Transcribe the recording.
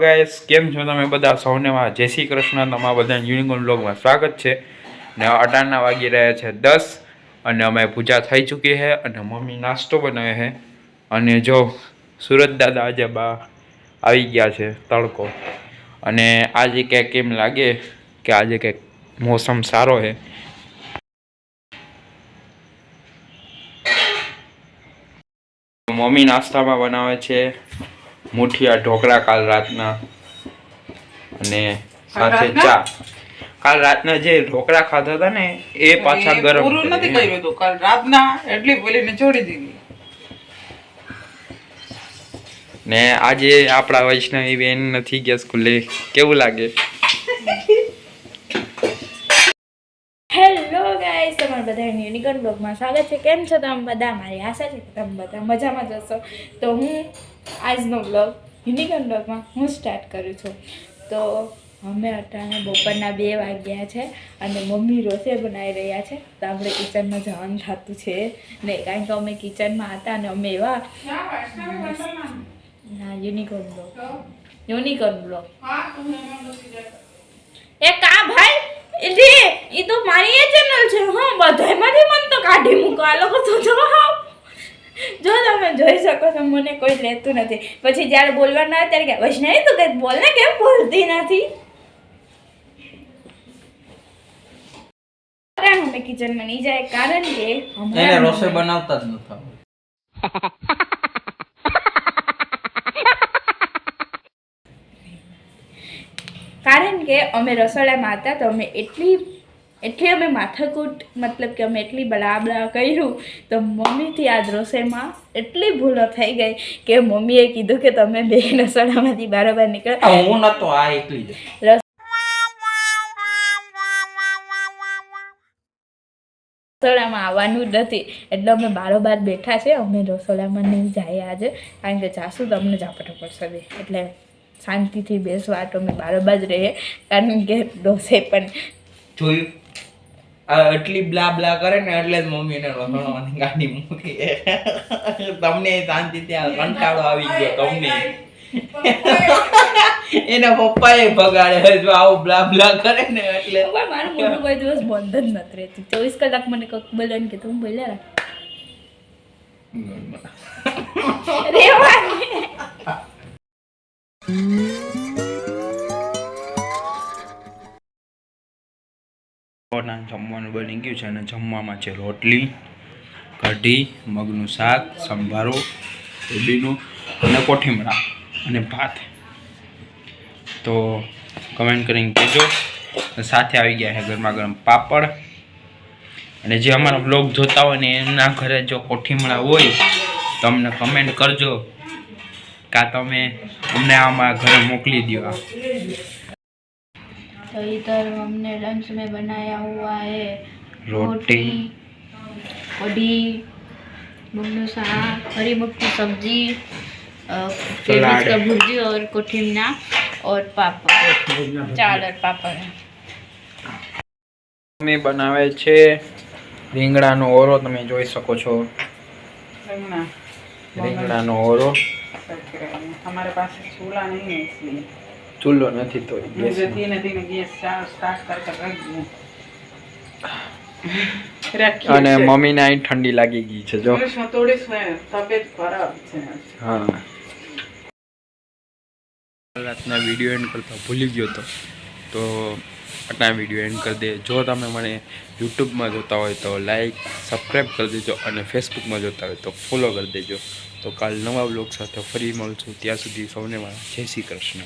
Guys કેમ છો તમે બધા? સૌનેમાં જય શ્રી કૃષ્ણ. તમારા બધા યુનિકોર્ન બ્લોગમાં સ્વાગત છે. ને અટાણના વાગી રહ્યા છે દસ અને અમે પૂજા થઈ ચૂકી છે અને મમ્મી નાસ્તો બનાવે છે. અને જો સુરત દાદા આજે બા આવી ગયા છે તડકો. અને આજે ક્યાંક એમ લાગે કે આજે કંઈક મોસમ સારો છે. મમ્મી નાસ્તામાં બનાવે છે. મુઠિયા ઢોકળા કાલ રાતના અને સાથે ચા. કાલ રાતના જે ઢોકળા ખાધા હતા ને એ પાછા ગરમ પૂરું નથી કર્યું હતું. કાલ રાતના એટલે બોલીને છોડી દીધી. ને આજે આપણા વૈષ્ણવી બેન નથી ગયા સ્કૂલે. કેવું લાગે? તમારા યુનિકોર્ન બ્લોગમાં સ્વાગત છે. કેમ છો તમે બધા? મારી આશા છે કે તમે બધા મજામાં જશો તો હું આજનો બ્લોગ યુનિકોર્ન બ્લોગમાં હું સ્ટાર્ટ કરું છું. તો અમે અટાણે બપોરના બે વાગ્યા છે અને મમ્મી રસોઈ બનાવી રહ્યા છે. તો આપણે કિચનમાં જવાનું થતું છે ને કારણ કે અમે કિચનમાં હતા અને અમે એવા ના યુનિકોર્ન બ્લોગ. Unicorn blog. એ કા ભાઈ? એ તો મારી છે હા બધાયમાંથી મન તો કાઢી મૂકો આ લોકો તો જો જો તમે જોઈ શકો છો મને કોઈ લેતું નથી. પછી જ્યારે બોલવાના આવે ત્યારે કે વૈષ્ણવી તું કંઈક બોલ ને કેમ બોલતી નથી? અમે કિચનમાં નહીં જાય કારણ કે એને રસોઈ બનાવતા જ નતા કારણ કે અમે રસોડામાં હતા તો અમે એટલી એટલી અમે માથાકૂટ મતલબ કે અમે એટલી બળાબડા કર્યું તો મમ્મીથી આજ રસોઈમાં એટલી ભૂલો થઈ ગઈ કે મમ્મીએ કીધું કે તમે બે રસોડામાંથી બારોબાર નીકળો. હું નતો આ એકલી રસોડામાં આવવાનું જ નથી. એટલે અમે બારોબાર બેઠા છે અમે રસોડામાં નહીં જઈએ આજે કારણ કે જાશું તમને ઝાપટો પડશે બે. એટલે શાંતિથી બેસવા તો અમે બારોબાર જ રહીએ કારણ કે ડોસે પણ જોયું? એટલી બ્લા બ્લા કરે ને એટલે જ મમ્મી ને રસોડામાંથી કાઢી મૂકી તમને શાંતિ ત્યાં કંટાળો આવી ગયો તમને. એના પપ્પાએ ભગાડે જો આવું બ્લા બ્લા કરે ને એટલે. મારું મોટું કોઈ દિવસ બંધ જ નથી રહેતી ચોવીસ કલાક મને કક બોલે કે તું બોલ્યા રાખ. ના જમવાનું બની ગયું છે અને જમવામાં છે રોટલી, કઢી, મગનું શાક, સંભારો, કોબીનું અને કોઠીમડા અને ભાત. તો કમેન્ટ કરીને કહેજો. સાથે આવી ગયા છે ગરમા ગરમ પાપડ. અને જે અમારો બ્લોગ જોતા હોય ને એમના ઘરે જો કોઠીમડા હોય તો અમને કમેન્ટ કરજો. કાં તમે અમને આમાં ઘરે મોકલી દો આ. तो इधर हमने लंच में बनाया हुआ है रोटी कढ़ी मुन्नू शाह हरी मुख की सब्जी केबीज का भुर्जी और कोठिमना और पापड़ चाल और पापड़ મમ્મી બનાવે છે રીંગણાનો ઓરો તમે જોઈ શકો છો રીંગણાનો ઓરો અમારે પાસે ચૂલા નહીં ચૂલો નથી તો અને મમ્મીને અહીં ઠંડી લાગી ગઈ છે જો હા રાતના વીડિયો એન્ડ કરતા ભૂલી ગયો હતો તો આટલા વીડિયો એન્ડ કરી દે. જો તમે મને યુટ્યુબમાં જોતા હોય તો લાઈક સબસ્ક્રાઈબ કરી દેજો અને ફેસબુકમાં જોતા હોય તો ફોલો કરી દેજો. તો કાલ નવા બ્લોગ સાથે ફરી મળશું. ત્યાં સુધી સૌને મારા જય શ્રી કૃષ્ણ.